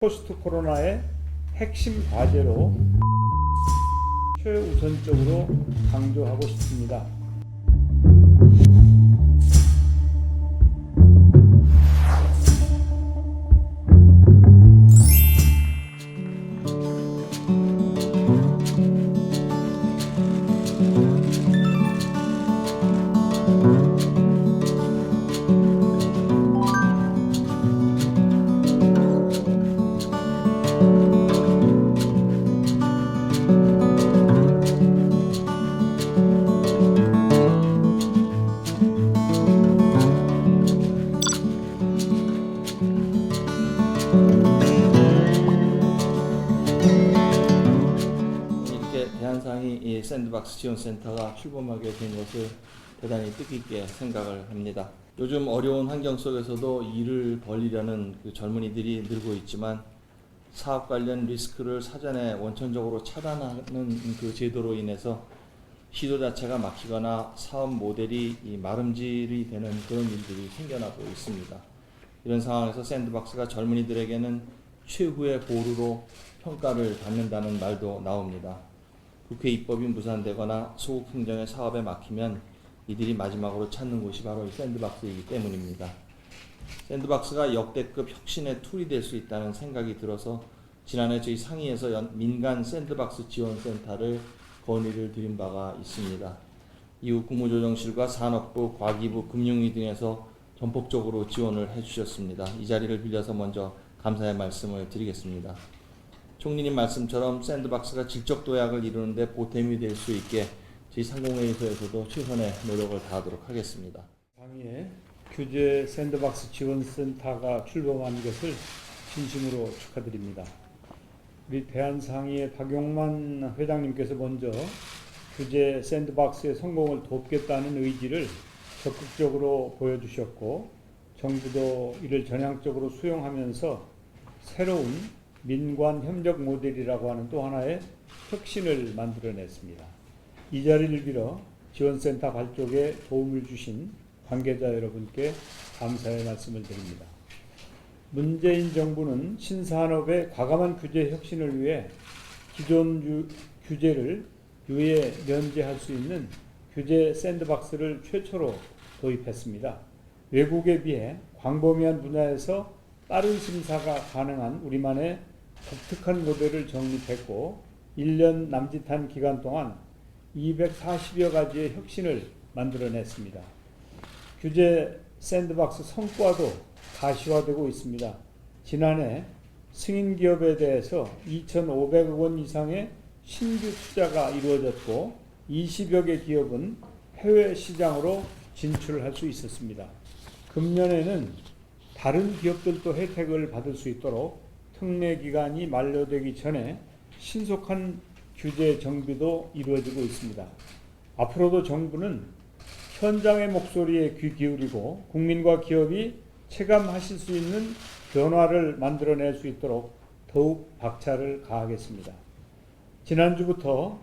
포스트 코로나의 핵심 과제로 최우선적으로 강조하고 싶습니다. 대한상이 이 샌드박스 지원센터가 출범하게 된 것을 대단히 뜻깊게 생각을 합니다. 요즘 어려운 환경 속에서도 일을 벌리려는 그 젊은이들이 늘고 있지만 사업 관련 리스크를 사전에 원천적으로 차단하는 그 제도로 인해서 시도 자체가 막히거나 사업 모델이 이 마름질이 되는 그런 일들이 생겨나고 있습니다. 이런 상황에서 샌드박스가 젊은이들에게는 최후의 보루로 평가를 받는다는 말도 나옵니다. 국회 입법이 무산되거나 소국 행정의 사업에 막히면 이들이 마지막으로 찾는 곳이 바로 이 샌드박스이기 때문입니다. 샌드박스가 역대급 혁신의 툴이 될 수 있다는 생각이 들어서 지난해 저희 상의에서 연- 민간 샌드박스 지원센터를 건의를 드린 바가 있습니다. 이후 국무조정실과 산업부, 과기부, 금융위 등에서 전폭적으로 지원을 해주셨습니다. 이 자리를 빌려서 먼저 감사의 말씀을 드리겠습니다. 총리님 말씀처럼 샌드박스가 질적 도약을 이루는데 보탬이 될 수 있게 저희 상공회의소에서도 최선의 노력을 다하도록 하겠습니다. 상의에 규제 샌드박스 지원센터가 출범한 것을 진심으로 축하드립니다. 우리 대한상의의 박용만 회장님께서 먼저 규제 샌드박스의 성공을 돕겠다는 의지를 적극적으로 보여주셨고 정부도 이를 전향적으로 수용하면서 새로운 민관 협력 모델이라고 하는 또 하나의 혁신을 만들어냈습니다. 이 자리를 빌어 지원센터 발족에 도움을 주신 관계자 여러분께 감사의 말씀을 드립니다. 문재인 정부는 신산업의 과감한 규제 혁신을 위해 기존 유- 규제를 유예 면제할 수 있는 규제 샌드박스를 최초로 도입했습니다. 외국에 비해 광범위한 분야에서 빠른 심사가 가능한 우리만의 독특한 모델을 정립했고 1년 남짓한 기간 동안 240여 가지의 혁신을 만들어냈습니다. 규제 샌드박스 성과도 가시화되고 있습니다. 지난해 승인 기업에 대해서 2,500억 원 이상의 신규 투자가 이루어졌고 20여 개 기업은 해외 시장으로 진출할 수 있었습니다. 금년에는 다른 기업들도 혜택을 받을 수 있도록 특례 기간이 만료되기 전에 신속한 규제 정비도 이루어지고 있습니다. 앞으로도 정부는 현장의 목소리에 귀 기울이고 국민과 기업이 체감하실 수 있는 변화를 만들어낼 수 있도록 더욱 박차를 가하겠습니다. 지난주부터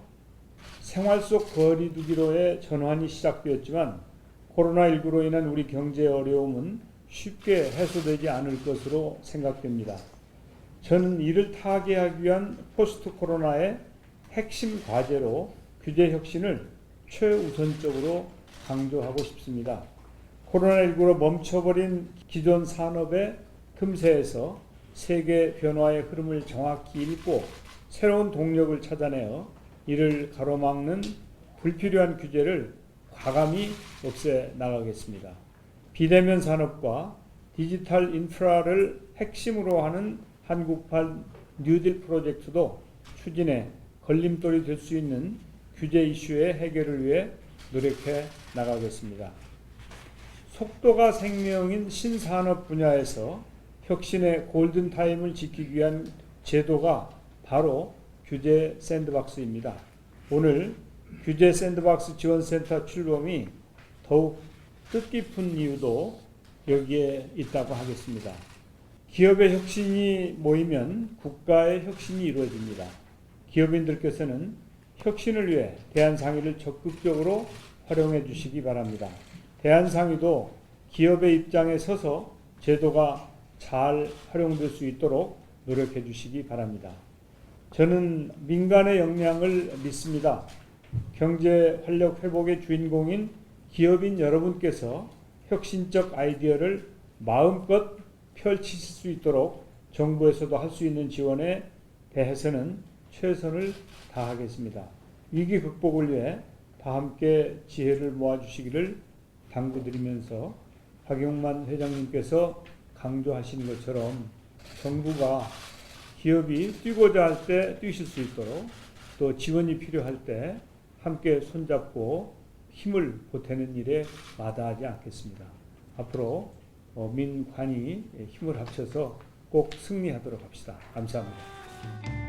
생활 속 거리두기로의 전환이 시작되었지만 코로나19로 인한 우리 경제 어려움은 쉽게 해소되지 않을 것으로 생각됩니다. 저는 이를 타개하기 위한 포스트 코로나의 핵심 과제로 규제 혁신을 최우선적으로 강조하고 싶습니다. 코로나19로 멈춰버린 기존 산업의 틈새에서 세계 변화의 흐름을 정확히 읽고 새로운 동력을 찾아내어 이를 가로막는 불필요한 규제를 과감히 없애 나가겠습니다. 비대면 산업과 디지털 인프라를 핵심으로 하는 한국판 뉴딜 프로젝트도 추진해 걸림돌이 될 수 있는 규제 이슈의 해결을 위해 노력해 나가겠습니다. 속도가 생명인 신산업 분야에서 혁신의 골든타임을 지키기 위한 제도가 바로 규제 샌드박스입니다. 오늘 규제 샌드박스 지원센터 출범이 더욱 뜻깊은 이유도 여기에 있다고 하겠습니다. 기업의 혁신이 모이면 국가의 혁신이 이루어집니다. 기업인들께서는 혁신을 위해 대한상의를 적극적으로 활용해 주시기 바랍니다. 대한상의도 기업의 입장에 서서 제도가 잘 활용될 수 있도록 노력해 주시기 바랍니다. 저는 민간의 역량을 믿습니다. 경제 활력 회복의 주인공인 기업인 여러분께서 혁신적 아이디어를 마음껏 펼치실 수 있도록 정부에서도 할 수 있는 지원에 대해서는 최선을 다하겠습니다. 위기 극복을 위해 다 함께 지혜를 모아주시기를 당부드리면서 박용만 회장님께서 강조하시는 것처럼 정부가 기업이 뛰고자 할 때 뛰실 수 있도록 또 지원이 필요할 때 함께 손잡고 힘을 보태는 일에 마다하지 않겠습니다. 앞으로 어, 민관이 힘을 합쳐서 꼭 승리하도록 합시다. 감사합니다.